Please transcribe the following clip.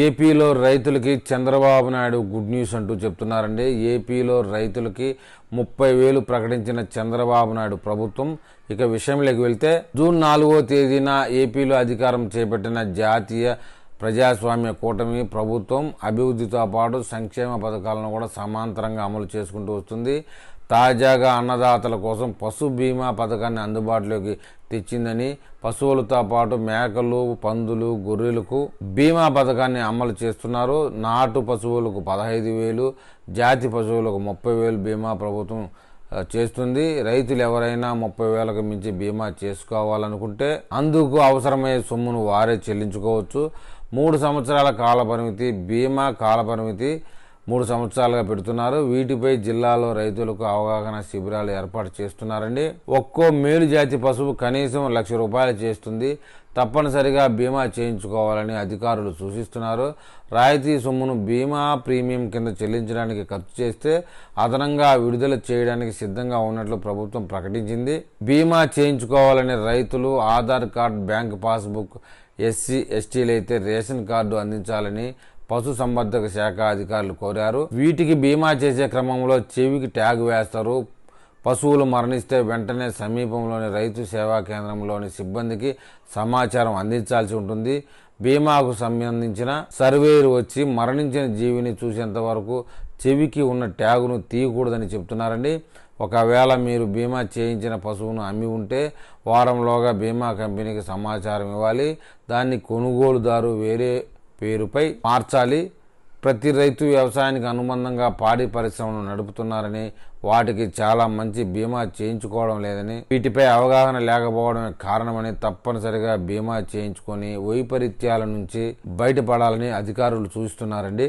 ఏపీలో రైతులకి Chandrababu Naidu good news అంటూ చెప్తున్నారండి. ఏపీలో రైతులకి ముప్పై వేలు ప్రకటించిన చంద్రబాబు నాయుడు ప్రభుత్వం ఇక విషయంలోకి వెళ్తే జూన్ నాలుగో తేదీన ఏపీలో అధికారం చేపట్టిన జాతీయ ప్రజాస్వామ్య కూటమి ప్రభుత్వం అభివృద్ధితో పాటు సంక్షేమ పథకాలను కూడా సమాంతరంగా అమలు చేసుకుంటూ వస్తుంది. తాజాగా అన్నదాతల కోసం పశు బీమా పథకాన్ని అందుబాటులోకి తెచ్చిందని పశువులతో పాటు మేకలు పందులు గొర్రెలకు బీమా పథకాన్ని అమలు చేస్తున్నారు. నాటు పశువులకు పదహైదు వేలు జాతి పశువులకు ముప్పై వేలు బీమా ప్రభుత్వం చేస్తుంది. రైతులు ఎవరైనా ముప్పై వేలకు మించి బీమా చేసుకోవాలనుకుంటే అందుకు అవసరమయ్యే సొమ్మును వారే చెల్లించుకోవచ్చు. మూడు సంవత్సరాల కాల పరిమితి బీమా కాల పరిమితి మూడు సంవత్సరాలుగా పెడుతున్నారు. వీటిపై జిల్లాలో రైతులకు అవగాహన శిబిరాలు ఏర్పాటు చేస్తున్నారండి. ఒక్కో మేలు జాతి పశువు కనీసం లక్ష రూపాయలు చేస్తుంది. తప్పనిసరిగా బీమా చేయించుకోవాలని అధికారులు సూచిస్తున్నారు. రాయితీ సొమ్మును బీమా ప్రీమియం కింద చెల్లించడానికి ఖర్చు చేస్తే అదనంగా విడుదల చేయడానికి సిద్ధంగా ఉన్నట్లు ప్రభుత్వం ప్రకటించింది. బీమా చేయించుకోవాలని రైతులు Aadhaar card bank passbook SC ఎస్టీలు అయితే రేషన్ కార్డు అందించాలని పశు సంవర్ధక శాఖ అధికారులు కోరారు. వీటికి బీమా చేసే క్రమంలో చెవికి ట్యాగ్ వేస్తారు. పశువులు మరణిస్తే వెంటనే సమీపంలోని రైతు సేవా కేంద్రంలోని సిబ్బందికి సమాచారం అందించాల్సి ఉంటుంది. బీమాకు సంబంధించిన సర్వేరు వచ్చి మరణించిన జీవిని చూసేంత వరకు చెవికి ఉన్న ట్యాగును తీయకూడదని చెప్తున్నారండి. ఒకవేళ మీరు బీమా చేయించిన పశువును అమ్మి ఉంటే వారంలోగా బీమా కంపెనీకి సమాచారం ఇవ్వాలి. దాన్ని కొనుగోలుదారు వేరే పేరుపై మార్చాలి. ప్రతి రైతు వ్యవసాయానికి అనుబంధంగా పాడి పరిశ్రమను నడుపుతున్నారని వాటికి చాలా మంచి బీమా చేయించుకోవడం లేదని వీటిపై అవగాహన లేకపోవడమే కారణమని తప్పనిసరిగా బీమా చేయించుకొని వైపరీత్యాల నుంచి బయటపడాలని అధికారులు చూస్తున్నారండి